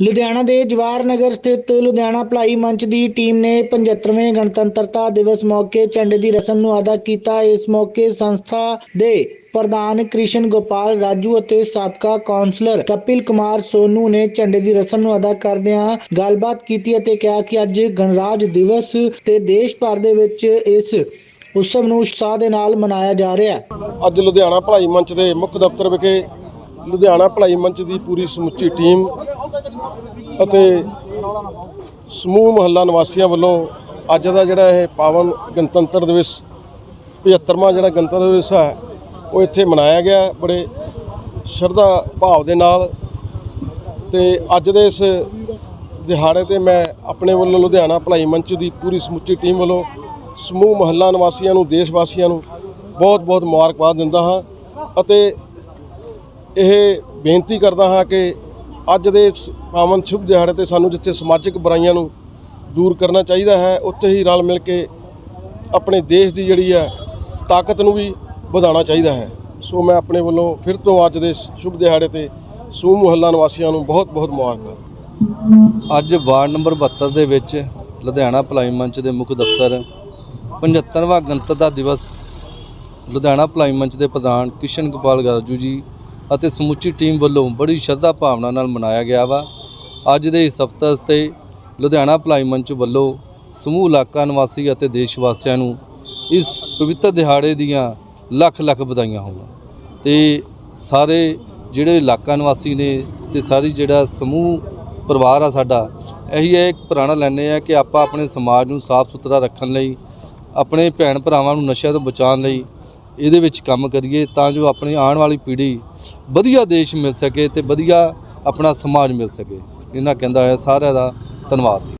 ਲੁਧਿਆਣਾ ਦੇ ਜਵਾਹਰ ਨਗਰ ਸਥਿਤ ਲੁਧਿਆਣਾ ਭਲਾਈ ਮੰਚ ਦੀ ਟੀਮ ਨੇ 75ਵੇਂ ਗਣਤੰਤਰਤਾ ਦਿਵਸ ਮੌਕੇ ਝੰਡੇ ਦੀ ਰਸਮ ਨੂੰ ਅਦਾ ਕੀਤਾ। ਇਸ ਮੌਕੇ ਸੰਸਥਾ ਦੇ ਪ੍ਰਧਾਨ ਕ੍ਰਿਸ਼ਨ ਗੋਪਾਲ, ਰਾਜੂ ਅਤੇ ਸਾਬਕਾ ਕਾਉਂਸਲਰ ਕਪਿਲ ਕੁਮਾਰ ਸੋਨੂ ਨੇ ਝੰਡੇ ਦੀ ਰਸਮ ਨੂੰ ਅਦਾ ਕਰਦਿਆਂ ਗੱਲਬਾਤ ਕੀਤੀ ਅਤੇ ਕਿਹਾ ਕਿ ਅੱਜ ਗਣਰਾਜ ਦਿਵਸ ਤੇ ਦੇਸ਼ ਭਰ ਦੇ ਵਿੱਚ ਇਸ ਉਤਸਵ ਨੂੰ ਉਤਸ਼ਾਹ ਦੇ ਨਾਲ ਮਨਾਇਆ ਜਾ ਰਿਹਾ ਹੈ। ਅੱਜ ਲੁਧਿਆਣਾ ਭਲਾਈ ਮੰਚ ਦੇ ਮੁੱਖ ਦਫ਼ਤਰ ਵਿਖੇ ਲੁਧਿਆਣਾ ਭਲਾਈ ਮੰਚ ਦੀ ਪੂਰੀ ਸਮੁੱਚੀ ਟੀਮ ਅਤੇ ਸਮੂਹ ਮਹੱਲਾ ਨਿਵਾਸੀਆਂ ਵੱਲੋਂ ਅੱਜ ਦਾ ਜਿਹੜਾ ਇਹ ਪਾਵਨ ਗਣਤੰਤਰ ਦਿਵਸ 75ਵਾਂ ਜਿਹੜਾ ਗਣਤੰਤਰ ਦਿਵਸ ਹੈ, ਉਹ ਇੱਥੇ ਮਨਾਇਆ ਗਿਆ। ਬੜੇ ਸ਼ਰਧਾ ਭਾਵ ਦੇ ਨਾਲ ਤੇ ਅੱਜ ਦੇ ਇਸ ਦਿਹਾੜੇ ਤੇ ਮੈਂ ਆਪਣੇ ਵੱਲੋਂ ਲੁਧਿਆਣਾ ਭਲਾਈ ਮੰਚ ਦੀ ਪੂਰੀ ਸਮੁੱਚੀ ਟੀਮ ਵੱਲੋਂ ਸਮੂਹ ਮਹੱਲਾ ਨਿਵਾਸੀਆਂ ਨੂੰ ਦੇਸ਼ ਵਾਸੀਆਂ ਨੂੰ ਬਹੁਤ ਬਹੁਤ ਮੁਬਾਰਕਬਾਦ ਦਿੰਦਾ ਹਾਂ ਅਤੇ ਇਹ ਬੇਨਤੀ ਕਰਦਾ ਹਾਂ ਕਿ ਅੱਜ ਦੇ ਪਾਵਨ ਸ਼ੁਭ ਦਿਹਾੜੇ ਤੇ ਸਾਨੂੰ ਜਿੱਥੇ ਸਮਾਜਿਕ ਬੁਰਾਈਆਂ ਨੂੰ ਦੂਰ ਕਰਨਾ ਚਾਹੀਦਾ ਹੈ, ਉੱਥੇ ਹੀ ਰਲ ਮਿਲ ਕੇ ਆਪਣੇ ਦੇਸ਼ ਦੀ ਜਿਹੜੀ ਹੈ ਤਾਕਤ ਨੂੰ ਵੀ ਵਧਾਉਣਾ ਚਾਹੀਦਾ ਹੈ। ਸੋ ਮੈਂ ਆਪਣੇ ਵੱਲੋਂ ਫਿਰ ਤੋਂ ਅੱਜ ਦੇ ਸ਼ੁਭ ਦਿਹਾੜੇ ਤੇ ਸੂ ਮੁਹੱਲਾ ਨਿਵਾਸੀਆਂ ਨੂੰ ਬਹੁਤ ਬਹੁਤ ਮੁਬਾਰਕਾਂ। ਅੱਜ ਵਾਰਡ ਨੰਬਰ 72 ਦੇ ਵਿੱਚ ਲੁਧਿਆਣਾ ਭਲਾਈ ਮੰਚ ਦੇ ਮੁੱਖ ਦਫ਼ਤਰ 75ਵਾਂ ਗਣਤੰਤਰ ਦਿਵਸ, ਲੁਧਿਆਣਾ ਭਲਾਈ ਮੰਚ ਦੇ ਪ੍ਰਧਾਨ ਕਿਸ਼ਨ ਗੋਪਾਲ ਗਾਜੂ ਜੀ ਅਤੇ ਸਮੁੱਚੀ ਟੀਮ ਵੱਲੋਂ ਬੜੀ ਸ਼ਰਧਾ ਭਾਵਨਾ ਨਾਲ ਮਨਾਇਆ ਗਿਆ ਵਾ। ਅੱਜ ਦੇ ਇਸ ਹਫ਼ਤੇ ਤੇ ਲੁਧਿਆਣਾ ਭਲਾਈ ਮੰਚ ਵੱਲੋਂ ਸਮੂਹ ਇਲਾਕਾ, ਨਿਵਾਸੀ ਅਤੇ ਦੇਸ਼ ਵਾਸੀਆਂ ਨੂੰ ਇਸ ਪਵਿੱਤਰ ਦਿਹਾੜੇ ਦੀਆਂ ਲੱਖ ਲੱਖ ਵਧਾਈਆਂ ਹੋਣ। ਤੇ ਸਾਰੇ ਜਿਹੜੇ ਇਲਾਕਾ, ਨਿਵਾਸੀ ਨੇ ਤੇ ਸਾਰੀ ਜਿਹੜਾ ਸਮੂਹ ਪਰਿਵਾਰ ਆ ਸਾਡਾ, ਇਹੀ ਹੈ ਇੱਕ ਪੁਰਾਣਾ ਲੈਂਦੇ ਆ ਕਿ ਆਪਾਂ ਆਪਣੇ ਸਮਾਜ ਨੂੰ ਸਾਫ਼ ਸੁਥਰਾ ਰੱਖਣ ਲਈ, ਆਪਣੇ ਭੈਣ ਭਰਾਵਾਂ ਨੂੰ ਨਸ਼ਿਆਂ ਤੋਂ ਬਚਾਉਣ ਲਈ ਇਹਦੇ ਵਿੱਚ ਕੰਮ ਕਰੀਏ ਤਾਂ ਜੋ ਆਪਣੀ ਆਉਣ ਵਾਲੀ ਪੀੜ੍ਹੀ ਵਧੀਆ ਦੇਸ਼ ਮਿਲ ਸਕੇ ਤੇ ਵਧੀਆ ਆਪਣਾ ਸਮਾਜ ਮਿਲ ਸਕੇ। ਇਹਨਾਂ ਕਹਿੰਦਾ ਹੋਇਆ ਸਾਰਿਆਂ ਦਾ ਧੰਨਵਾਦ।